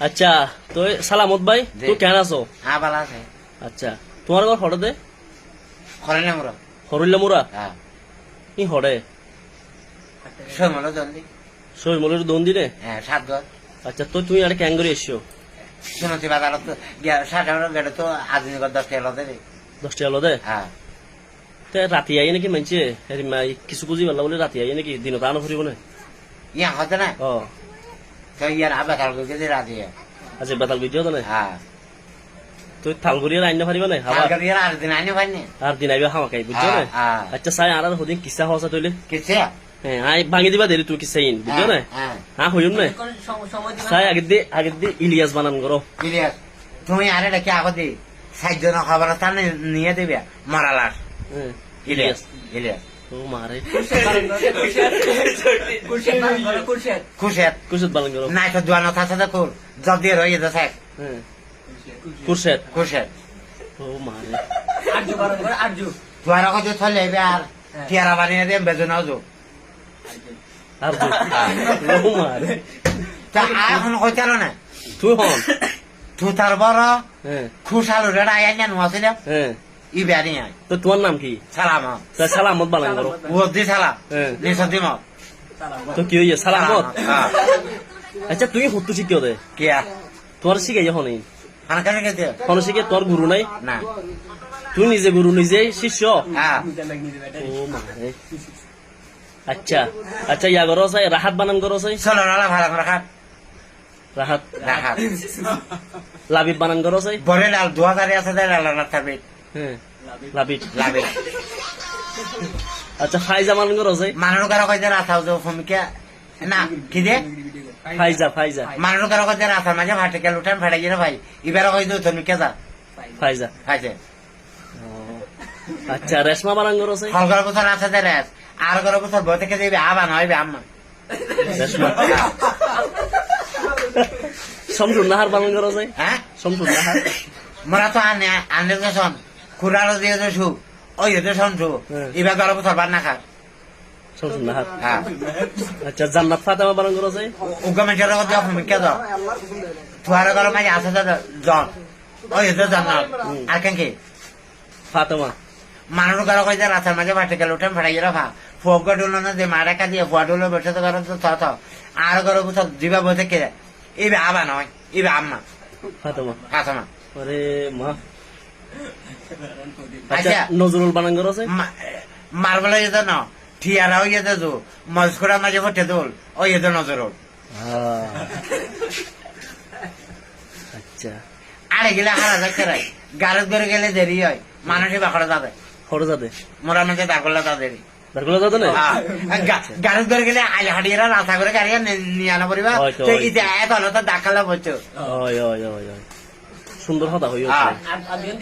আচ্ছা তো সালামত ভাই জি। তো কেন আছো? হ্যাঁ ভালো আছে। আচ্ছা তোমার ঘর হরে দে? করে না মোর হ্যাঁ ই হরে সমলো জলদি সই মলের দোন হ্যাঁ সাত ঘর আচ্ছা তো তুমি আরে ক্যাঙ্গরি এসছো শুনছি বাজারত সাত ঘর গেলে তো আধুনিক দশটা এলো দেবে দশটা আলো দে? হ্যাঁ তে রাতি আই নাকি মানছে হেৰি কিছু বুজি পারলা বলে রাতি আই নাকি? দিনত আনো ফুরিব না ইয়া হতে না ও তো ইয়ার আবার বেতাল ভিডিও হ্যাঁ। তুই না হাবা। আর দিন আনি পাইনি। আর দিন আইবে হামা বুঝছ না হ্যাঁ আচ্ছা চাই আর আর হদিন কিসা হওয়া তৈলে? কিছে? হ্যাঁ আই ভাঙি দিবা দেরি তুই কিসা ইন বুঝছ না হ্যাঁ। হ্যাঁ হইম না সময় চাই আগে দি আগে দি ইলিয়াস বানান করো ইলিয়াস তুমি আরে ডাকি দি খবর নিয়ে দিবে মরা লাশ হ্যাঁ ইলিয়াস ইলিয়াস মারে। তো দোয়ানো তো কুর জব দিয়ে রয়ে যেতে থাক হ্যাঁ। কুরশেদ খুশেত ও মারে। আরজু বানান করো আরজু। দোয়ানো কত চলে এবে আর টিয়ারা বানিয়ে দিয়ে বেজনাও যো আর তুই মারে। তা এখন কইতে না। তুই হন। তুই তার বড় হ্যাঁ। খুশালু রেডা আইয়া জানো আছিল হ্যাঁ। ই বেয়ানি আই তো তোমার নাম কি সালাম তা সালামত বানান করো ও দি সালাম হ্যাঁ তো কি হইয়া সালামত হ্যাঁ আচ্ছা তুই হত্তু শিখিও দে কিয়া তোর শিখাই হন হানকানে গেছে হন শিখে তোর গুরু নাই না তুই নিজে গুরু নিজে শিষ্য হ্যাঁ ও আচ্ছা আচ্ছা ইয়া করো চাই রাহাত বানান করো চাই চলো ভাড়া করে খাট রাহাত লাবিব বানান করো চাই বরে লাল দু হাজার আছে লাল থাকবে হ্যাঁ। আচ্ছা ফাইজা বানান করো চাই মানুষ কারও কইতে রাখাও যে ভূমিকা। না কি দে ফাইজা ফাইজা। মানুষ কারও কইতে রাখা মাঝে ভাটে গেল উঠান ফেড়ে গিয়ে ভাই এবার কই দিও তুমি কে যা ফাইজা। ও, আচ্ছা রেশমা বানান করো চাই ফলগর বছর আছে দে রেস আর গর বছর বই থেকে দিবি আবা নইবে আম্মা রেশমা সমসুর নাহার বানান করো চাই হ্যাঁ সমসুর নাহার মোরা তো আনে আনলে কুড়ালো দিয়ে দেছু ওই হতে শুনছু। এবার গর বছর বার না খা সমসুর নাহার হ্যাঁ আচ্ছা জান্নাত ফাতেমা বানান করো উগা মানুষের লগত যাও ভূমিকা দাও তুয়ার গর মাঝে আছে জন। ওই হতে জান আর কেন কি ফাতেমা। মানুষ কারও কইতে রাস্তার মাঝে ভাটে গেল উঠেন ফেড়াই রাখা ফুয়া ডুলো না যে মারা কা দিয়ে ফুয়া ডুলো বসে তো কারণ তো থ আর গরো বছর দিবা বসে কে ইবে আবা নয় ইবে আম্মা। ফাতেমা। কাসমা আরে মা। আচ্ছা আচ্ছা নজরুল করো চাই মার্বেল ইয়ে ন? ঠিয়ারা ইয়ে দো মস্করা মাঝে ফটে দোল। ও ইয়ে নজর আহ। আচ্ছা। আরে গেলে হারা যাচ্ছে রাই গারত করে গেলে দেরি হয়। মানুষই বাকড়া যাবে। খরচ আছে মোরা মধ্যে দাগলা তাদেরই যাতো না? গেলে আজ হাড়িয়েরা রাস্তা করে গাড়ি নিয়ে আনা পড়িবা। ইতে এত হলো বলছো ওই ওই ওই ওই সুন্দর কথা হ্যাঁ। আর